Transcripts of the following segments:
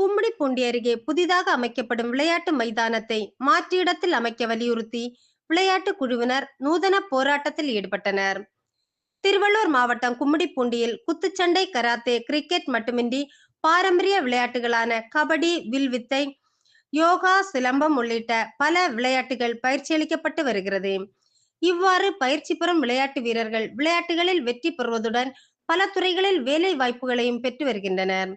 கும்மிடிப்பூண்டி அருகே புதிதாக அமைக்கப்படும் விளையாட்டு மைதானத்தை மாற்று இடத்தில் அமைக்க வலியுறுத்தி விளையாட்டு குழுவினர் நூதன போராட்டத்தில் ஈடுபட்டனர். திருவள்ளூர் மாவட்டம் கும்மிடிப்பூண்டியில் குத்துச்சண்டை கராத்தே கிரிக்கெட் மட்டுமின்றி பாரம்பரிய விளையாட்டுகளான கபடி வில்வித்தை யோகா சிலம்பம் உள்ளிட்ட பல விளையாட்டுகள் பயிற்சி அளிக்கப்பட்டு வருகிறது. இவ்வாறு பயிற்சி பெறும் விளையாட்டு வீரர்கள் விளையாட்டுகளில் வெற்றி பெறுவதுடன் பல துறைகளில் வேலை வாய்ப்புகளையும் பெற்று வருகின்றனர்.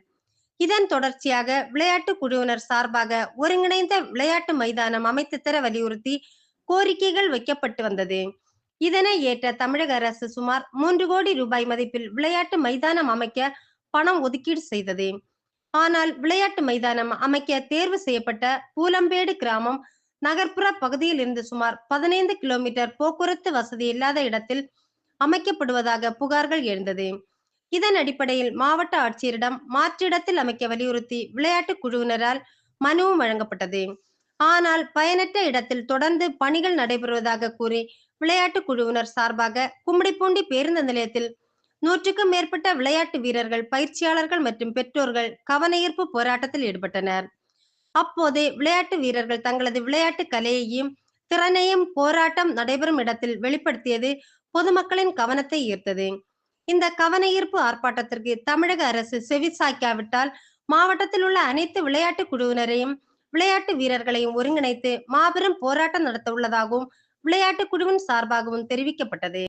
இதன் தொடர்ச்சியாக விளையாட்டு குழுவினர் சார்பாக ஒருங்கிணைந்த விளையாட்டு மைதானம் அமைத்து தர வலியுறுத்தி கோரிக்கைகள் வைக்கப்பட்டு வந்தது. இதனை ஏற்ற தமிழக அரசு சுமார் மூன்று கோடி ரூபாய் மதிப்பில் விளையாட்டு மைதானம் அமைக்க பணம் ஒதுக்கீடு செய்தது. ஆனால் விளையாட்டு மைதானம் அமைக்க தேர்வு செய்யப்பட்ட பூலம்பேடு கிராமம் நகர்ப்புற பகுதியில் இருந்து சுமார் பதினைந்து கிலோமீட்டர் போக்குவரத்து வசதி இல்லாத இடத்தில் அமைக்கப்படுவதாக புகார்கள் எழுந்தது. இதன் அடிப்படையில் மாவட்ட ஆட்சியரிடம் மாற்றிடத்தில் அமைக்க வலியுறுத்தி விளையாட்டு குழுவினரால் மனுவும் வழங்கப்பட்டது. ஆனால் பயனற்ற இடத்தில் தொடர்ந்து பணிகள் நடைபெறுவதாக கூறி விளையாட்டு குழுவினர் சார்பாக கும்மிடிப்பூண்டி பேருந்து நிலையத்தில் நூற்றுக்கும் மேற்பட்ட விளையாட்டு வீரர்கள் பயிற்சியாளர்கள் மற்றும் பெற்றோர்கள் கவனஈர்ப்பு போராட்டத்தில் ஈடுபட்டனர். அப்போது விளையாட்டு வீரர்கள் தங்களது விளையாட்டு கலையையும் திறனையும் போராட்டம் நடைபெறும் இடத்தில் வெளிப்படுத்தியது பொதுமக்களின் கவனத்தை ஈர்த்தது. இந்த கவன ஈர்ப்பு ஆர்ப்பாட்டத்திற்கு தமிழக அரசு செவிசாய்க்காவிட்டால் மாவட்டத்தில் உள்ள அனைத்து விளையாட்டு குழுவினரையும் விளையாட்டு வீரர்களையும் ஒருங்கிணைத்து மாபெரும் போராட்டம் நடத்த உள்ளதாகவும் விளையாட்டு குழுவின் சார்பாகவும் தெரிவிக்கப்பட்டது.